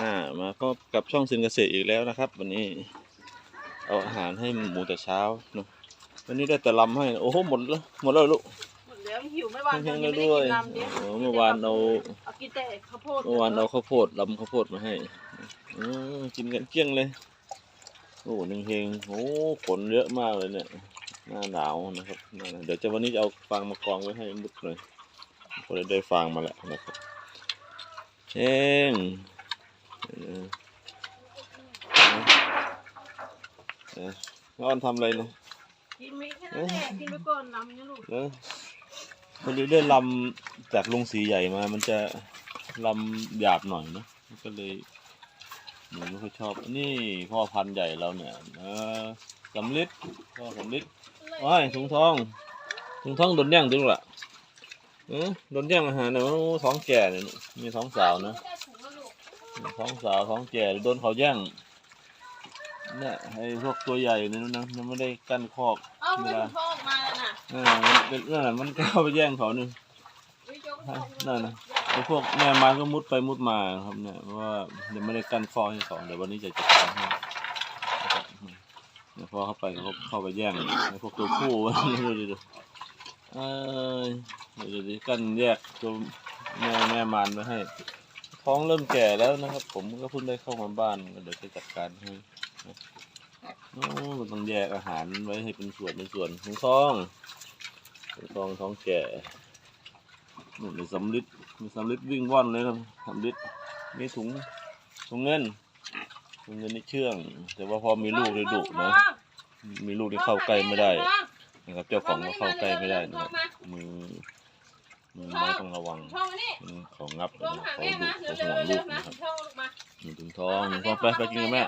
อ่ามาพบกับช่องสินเกษตรอีกแล้วนะครับ วันนี้ เอาอาหารให้หมูแต่เช้าเนอะวันนี้ได้แต่ลำให้นะโอ้โหหมดแล้วหมดแล้วลูกหมดแล้วหิวไม่วานแห้งๆยัแล้วงไม่ด้วยได้กินลำเดียวโอ้เมื่อวานเอาเอากินแต่ข้าวโพดเมื่อวานเอาข้าวโพดลำข้าวโพดมาให้เออกินกันเกลี้ยงเลยโอ้หนึ่งเฮงโอ้ฝนเยอะมากเลยเนี่ยหน้าหนาวนะครับหน้าหนาวเดี๋ยวจะวันนี้จะเอาฟางมากองไว้ให้มุดเลยก็เลยได้ฟางมาแล้วนะครับเช่ง เออเออแล้ออนทำอะไรเนี่ยกินไม่แค่นั้นแหละกินไปก่อนลำเนี่ยลูกแล้วพอดีได้ลำจากลงสีใหญ่มา มันจะลำหยาบหน่อยนะก็เลยหนูไม่ค่อยชอบ นี่พ่อพันธุ์ใหญ่เราเนี่ยเออสำลิดพ่อสำลิดโอ้ยถุงทองถุงทองโดนแย่งดึงละเออโดนแย่งอาหารเนี่ยโอ้ท้องแก่เนี่ยมีท้องสาวนะ ท้องสาวท้องแก่โดนเขาแย่งเนี่ยไอ้พวกตัวใหญ่เนี่ยนะมันไม่ได้กั้นคอกเอ้าไม่ถูกพ่อออกมาแล้วน่ะเออมันเป็นนั่นแหละมันก็เข้าไปแย่งเขาหนึ่งวิโจ๊กก็บอกนั่นนะไอ้พวกแม่ไม้ก็มุดไปมุดมาครับเนี่ยเพราะว่ายังไม่ได้กั้นคอให้เขาเดี๋ยววันนี้จะจัดการให้นะครับเดี๋ยวพอเข้าไปเขาเข้าไปแย่งไอ้พวกตัวผู้ ดูดิดูเอ้ยเดี๋ยวดิกั้นแยกตัวแม่แม่มารไว้ให้ ท้องเริ่มแก่แล้วนะครับ ผมก็เพิ่งได้เข้ามาบ้านก็เดี๋ยวจะจัดการให้ต้องแยกอาหารไว้ให้เป็นส่วนเป็นส่วนของท้องของท้องท้องแก่นี่มีสำลิดมีสำลิดวิ่งว่อนเลยครับสำลิดมีถุงถุงเงินถุงเงินนี่เชื่อง แต่ว่าพอมีลูกเลยดุนะมีลูกที่เข้าใกล้ไม่ได้นะครับเจ้าของก็เข้าใกล้ไม่ได้นะครับมือ มือไม้ต้องระวังช่องมานี่มันเขางับลงนะหาเขาแม่ดุมาเขาเร็วห่วงๆลูเร็วกๆนะนะครับช่องลูกมามีถุงทองถุงทองไปไปกินกับแม่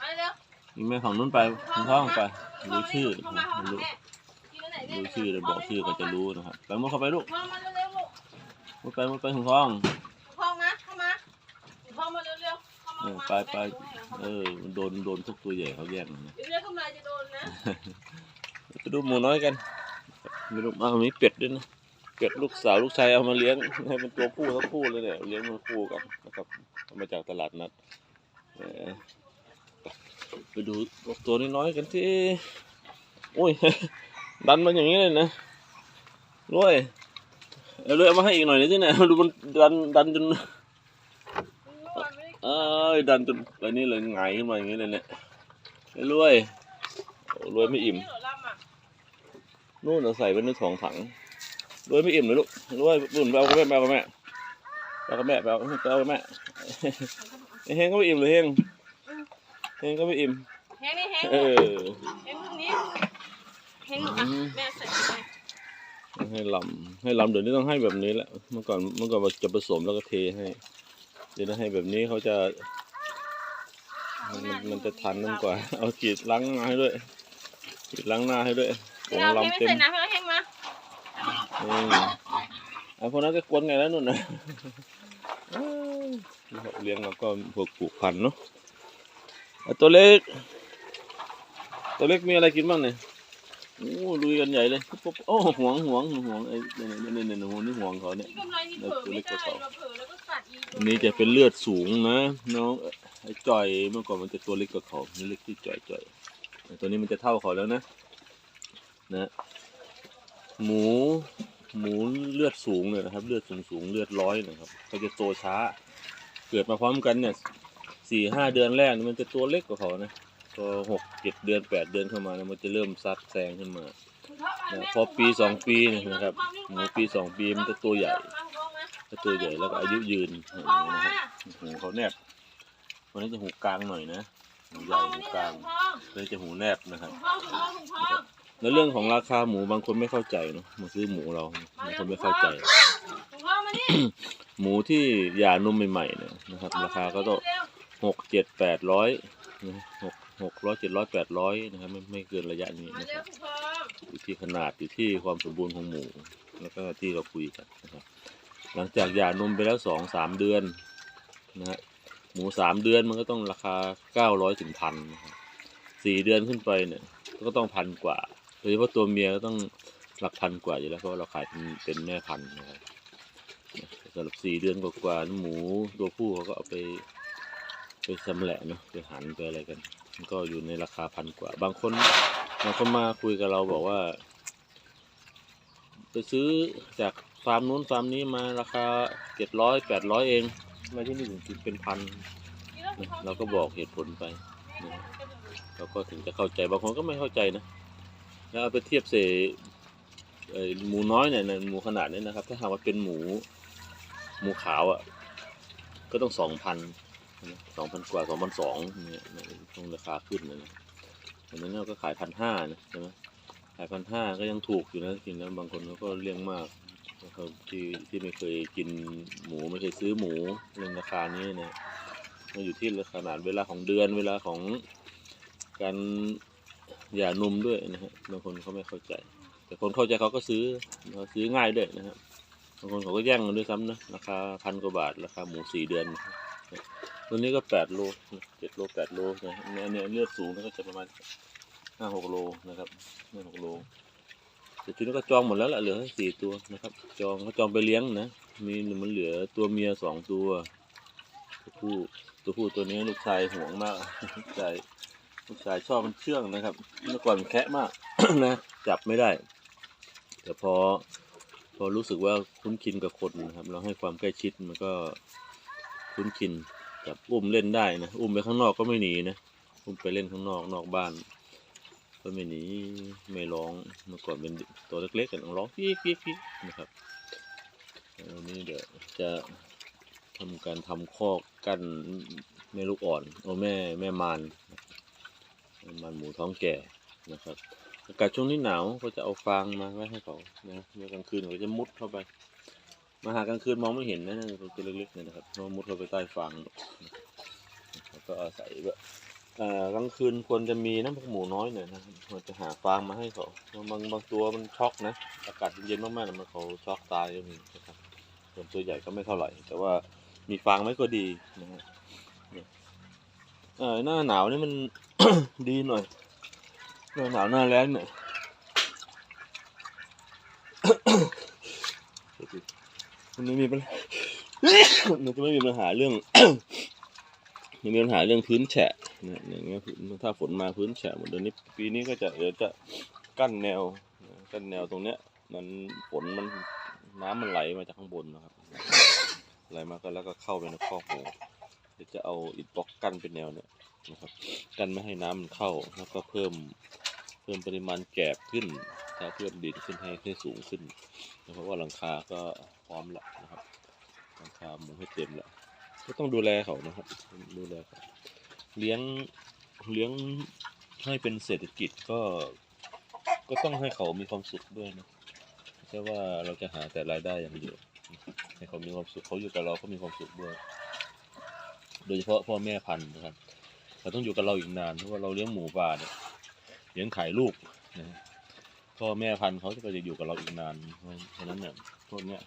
มาเร็วกินแม่ฝั่งนู้นไปถุงทองไปรู้ชื่อเข้ามาเข้ามารู้แม่กินอันไหนแม่รู้ชื่อเดี๋ยวบอกชื่อก็จะรู้นะครับไปมุดเข้าไปลูกพ่อมาเร็วๆลูกมุดไปมุดไปถุงทอง พ่อมาเข้ามาพ่อมาเร็วๆเข้าเอมาอไปไป เออมันโดนโดนทุกตัวใหญ่เขาแย่งนะ เดี๋ยวเรียกกำไรจะโดนนะไปดูหมูน้อยกันมีลูกเอามีเป็ดด้วยนะ เป็ดลูกสาวลูกชายเอามาเลี้ยงให้เป็นตัวผู้ทั้งคู่เลยเนี่ยเลี้ยงมันคู่กันนะครับมาจากตลาดนัดไปดูตัวน้อยๆกันที่โอ้ยดันมันอย่างนี้เลยนะรวยเอาเลยเอามาให้อีกหน่อยนึงสิเนี่ยดูมันดันดันจนเอ้ยดันจนอะไปนี่เลยหงายขึ้นมาอย่างนี้เลยเนี่ยไอ้รวยรวยไม่อิ่มนู่นเราใส่ไว้ในสองถัง รวยไม่อิ่มเลยลูกรวยบุ่นไปเอากับแม่ไปเอากับแม่ไปเอากับแม่ไปเอาไปเอากับแม่ไอ้เฮงก็ไม่อิ่มเลยเฮงเฮงก็ไม่อิ่มแห้งนี่แห้งเออแห้งตรงนี้แห้งลูกอะแม่ใส่ไปให้ลำให้ลำเดี๋ยวนี้ต้องให้แบบนี้แหละเมื่อก่อนเมื่อก่อนว่าจะผสมแล้วก็เทให้ เดี๋ยวนี้ให้แบบนี้เขาจะ มันมันจะทันนั่นกว่า เอากรีดล้างหน้าให้ด้วยกรีดล้างหน้าให้ด้วยผเดี๋ยวงเอาแห้งลำไม่เต็มใส่น้ำให้ เอาแห้งมาเออไอ้พวกนั้นก็กวนไงแล้วนุ่นนะเอ้ยเลี้ยงเราก็พวกปลูกพันธุ์เนาะไอ้ตัวเล็ก ตัวเล็กมีอะไรกินบ้างเนี่ยโอ้ลุยกันใหญ่เลยปุ๊บโอ้ห่วงห่วงห่วงไอ้เนี่ยเนี่ยเนี่ยเนี่ยห่วงนี่ห่วงเขาเนี่ยกำไรนี่เผลอไม่ได้เราเผลอแล้วก็กัดอีกอันนี้จะเป็นเลือดสูงนะน้องไอ้จ่อยเมื่อก่อนมันจะตัวเล็กกว่าเขานี่เล็กที่จ่อยจ่อยแต่ตัวนี้มันจะเท่าเขาแล้วนะ นะ หมู หมูเลือดสูงเลยนะครับ เลือดสูงสูงเลือดร้อยนะครับเขาจะโตช้า เกิดมาพร้อมกันเนี่ยสี่ห้าเดือนแรกมันจะตัวเล็กกว่าเขานะพอหกเจ็ดเดือนแปดเดือนเข้ามานี่ยมันจะเริ่มซัดแซงขึ้นมานะพอปีสองปีเนี่ยนะครับ หมูปีสองปีมันจะตัวใหญ่จะตัวใหญ่แล้วก็อายุยืนนะครับหูเขาแนบวันนี้จะหูกลางหน่อยนะหูใหญ่หูกลางเลยจะหูแนบนะครับ แล้วเรื่องของราคาหมูบางคนไม่เข้าใจเนาะมาซื้อหมูเราบางคนไม่เข้าใจ หมูที่หย่านมใหม่ๆเนี่ยนะครับ ราคาก็ต้องหกเจ็ดแปดร้อยหกหกร้อยเจ็ดร้อยแปดร้อยนะครับไม่ไม่เกินระยะนี้นะครับอยู่ที่ขนาดอยู่ที่ความสมบูรณ์ของหมู แล้วก็ที่เราคุยกันนะครับ หลังจากหย่านมไปแล้วสองสามเดือนนะฮะหมูสามเดือนมันก็ต้องราคาเก้าร้อยถึงพันนะครับสี่เดือนขึ้นไปเนี่ยก็ต้องพันกว่า โดยเฉพาะตัวเมียก็ต้องหลักพันกว่าอยู่แล้วเพราะว่าเราขายเป็นเป็นแม่พันธุ์นะครับสำหรับสี่เดือนกว่าๆหมูตัวผู้เขาก็เอาไปไปชำแหละเนาะไปหันไปอะไรกันมัน ก็อยู่ในราคาพันกว่า บางคนบางคนมาคุยกับเราบอกว่า ไปซื้อจากฟาร์มนู้นฟาร์มนี้มาราคาเจ็ดร้อยแปดร้อยเองมาที่นี่ถึงเป็นพันนะเราก็บอกเหตุผลไปนะเราก็ถึงจะเข้าใจบางคนก็ไม่เข้าใจนะ แล้วเอาไปเทียบเสเอ่อหมูน้อยเนี่ยหมูขนาดนี้นะครับ ถ้าหากว่าเป็นหมูหมูขาวอะก็ต้องสองพันสองพันกว่าสองพันสองเนี่ยต้องราคาขึ้นนะนะอันนั้นเราก็ขายพันห้านะใช่ไหมขายพันห้าก็ยังถูกอยู่นะจริงแล้วบางคนเขาก็เลี้ยงมากนะครับที่ที่ไม่เคยกินหมูไม่เคยซื้อหมูเรื่องราคานี้นะมันอยู่ที่ขนาดเวลาของเดือนเวลาของการ หย่านมด้วยนะฮะบางคนเขาไม่เข้าใจ แต่คนเข้าใจเขาก็ซื้อเขาซื้อง่ายด้วยนะครับบางคนเขาก็แย่งกันด้วยซ้ำนะราคาพันกว่าบาทราคาหมูสี่เดือนตัวนี้ก็แปดโลเจ็ดโลแปดโลนะเนี่ยเนี่ยเลือดสูงก็จะประมาณห้าหกโลนะครับห้าหกโลแต่ทีนี้ก็จองหมดแล้วแหละเหลือสี่ตัวนะครับ จองเขาจองไปเลี้ยงนะ มีมันเหลือตัวเมียสองตัว ตัวผู้ตัวผู้ตัวนี้ลูกชายห่วงมากลูกชาย ลูกชายชอบมันเชื่องนะครับ เมื่อก่อนแคะมาก นะจับไม่ได้ แต่พอพอรู้สึกว่าคุ้นชินกับคนนะครับ เราให้ความใกล้ชิดมันก็คุ้นชินจับอุ้มเล่นได้นะอุ้มไปข้างนอกก็ไม่หนีนะอุ้มไปเล่นข้างนอกนอกบ้าน ก็ไม่หนีไม่ร้องเมื่อก่อนเป็นตัวเล็กๆกันร้องปี๊กปี๊กปี๊กนะครับวันนี้เดี๋ยวจะทำการทำคอกกั้นแม่ลูกอ่อนโอ้แม่แม่มารแม่มารหมูท้องแก่นะครับอากาศช่วงนี้หนาวก็จะเอาฟางมาไว้ให้เขานะเมื่อกลางคืนเขาจะมุดเข้าไป มาหากลางคืนมองไม่เห็นนะนะตัวเล็กๆเนี่ยนะครับเพราะมุดเข้าไปใต้ฟางแล้วก็อาศัยแบบกลางคืนควรจะมีนะพวกหมูน้อยหน่อยนะครับเรจะหาฟางมาให้เขาบางบางตัวมันช็อกนะอากาศเย็นๆมากๆมันเขาช็อกตายก็มีนะครับส่วนตัวใหญ่ก็ไม่เท่าไหร่ แต่ว่ามีฟางไหมก็ดีนะฮะเนี่ยหน้าหนาวนี่มัน ดีหน่อยหน้าหนาวหน้าแล้งเนี่ยมันไม่มีปัญหามันจะไม่มีปัญหาเรื่องยังมีปัญหาเรื่องพื้นแฉะนะอย่างเงี้ยถ้าฝนมาพื้นแฉะเหมือนเดือนนี้ปีนี้ก็จะเดี๋ยวจะกั้นแนวกั้นแนวตรงเนี้ย มันฝนมันน้ำมันไหลมาจากข้างบนนะครับไหลมาก็แล้วก็เข้าไปในคอกหมูเดี๋ยวจะเอาอิฐบล็อกกั้นเป็นแนวเนี่ย นะครับ กันไม่ให้น้ำมันเข้าแล้วก็เพิ่มเพิ่มปริมาณแกบขึ้น ถ้าเพิ่มดินขึ้นให้ให้สูงขึ้นนะเพราะว่าหลังคาก็พร้อมแล้วนะครับหลังคาหมูให้เต็มแล้วก็ต้องดูแลเขานะครับ ดูแลเขาเลี้ยงเลี้ยงให้เป็นเศรษฐกิจก็ก็ต้องให้เขามีความสุขด้วยนะไม่ใช่ว่าเราจะหาแต่รายได้อย่างเดียวให้เขามีความสุขเขาอยู่กับเราก็มีความสุขด้วย โดยเฉพาะพ่อแม่พันธุ์นะครับ เขาต้องอยู่กับเราอีกนานเพราะว่าเราเลี้ยงหมูป่าเนี่ยเลี้ยงขายลูกนะพ่อแม่พันธุ์เขาจะอยู่กับเราอีกนานเพราะฉะนั้นเนี่ยพวกเนี้ย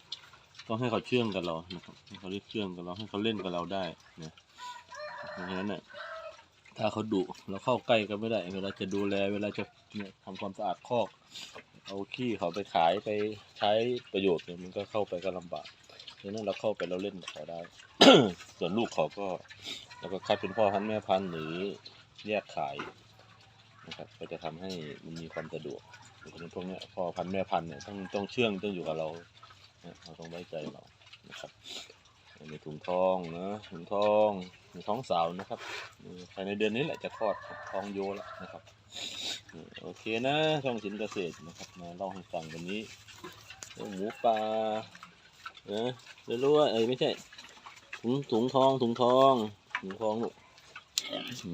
ต้องให้เขาเชื่องกับเรานะครับให้เขาเล่นเชื่องกับเราให้เขาเล่นกับเราได้นะเพราะฉะนั้นเนี่ยถ้าเขาดุเราเข้าใกล้ก็ไม่ได้ เวลาจะดูแลเวลาจะเนี่ยทำความสะอาดคอก เอาขี้เขาไปขายไปใช้ประโยชน์เนี่ยมันก็เข้าไปก็ลำบากดังนั้นเราเข้าไปเราเล่นกับเขาได้ ส่วนลูกเขาก็ แล้วก็คัดเป็นพ่อพันธุ์แม่พันธุ์หรือแยกขายนะครับ ก็จะทำให้มันมีความสะดวกเพราะฉะนั้นพวกนี้พ่อพันธุ์แม่พันธุ์เนี่ยต้องต้องเชื่องต้องอยู่กับเราเราต้องไว้ใจเรานะครับในถุงทองนะถุงทองในท้องสาวนะครับภายในเดือนนี้แหละจะคลอดทองโยแล้วนะครับโอเคนะช่องสินเกษตรนะครับมาเล่าให้ฟังวันนี้เรื่องหมูปลาเออไม่รู้ว่าเอ้ยไม่ใช่ถุงถุงทองถุงทอง ถุงทองลูกอื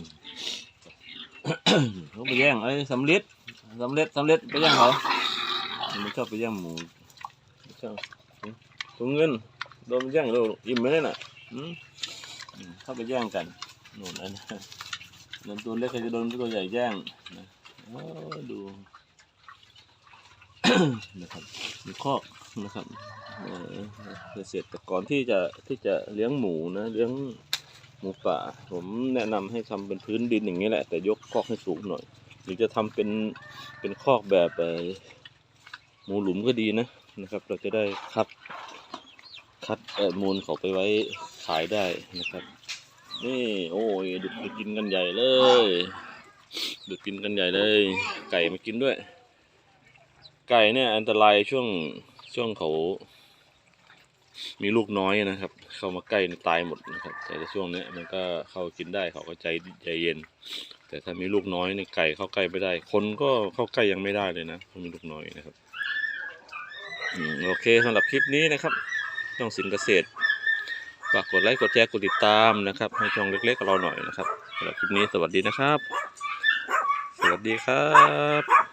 มเขาไปแย่งไอ้สำเร็จสำเร็จสำเร็จไปแย่งเขาไม่ชอบไปแย่งหมูไม่ชอบถุงเงินโดนแย่งเราอิ่มไม่ได้น่ะอืมอืมเข้าไปแย่งกันโน่นอันนั้นนั่นตัวเล็กก็จะโดนตัวใหญ่แย่งนะโอ้ดูนะครับมีคอกนะครับเอ่อเกษตรกรที่จะที่จะเลี้ยงหมูนะเลี้ยง หมูป่า ผมแนะนำให้ทำเป็นพื้นดินอย่างนี้แหละ แต่ยกคอกให้สูงหน่อย หรือจะทำเป็นเป็นคอกแบบเอ่อหมูหลุมก็ดีนะนะครับ เราจะได้คัดคัดเอ่อมูลเขาไปไว้ขายได้นะครับ นี่โอ้ยดูดดูดกินกันใหญ่เลยดูดกินกันใหญ่เลย ไก่มากินด้วย ไก่เนี่ยอันตรายช่วงช่วงเขา มีลูกน้อยนะครับ เข้ามาใกล้ตายหมดนะครับ แต่ช่วงนี้มันก็เข้ากินได้เขาก็ใจใจเย็น แต่ถ้ามีลูกน้อยในไก่เข้าใกล้ไม่ได้ คนก็เข้าใกล้ยังไม่ได้เลยนะเพราะมีลูกน้อยนะครับอโอเคสำหรับคลิปนี้นะครับช่องสินเกษตรฝากกดไลค์กดแชร์กดติดตามนะครับ ให้ช่องเล็กๆกับเราหน่อยนะครับสำหรับคลิปนี้สวัสดีนะครับ สวัสดีครับ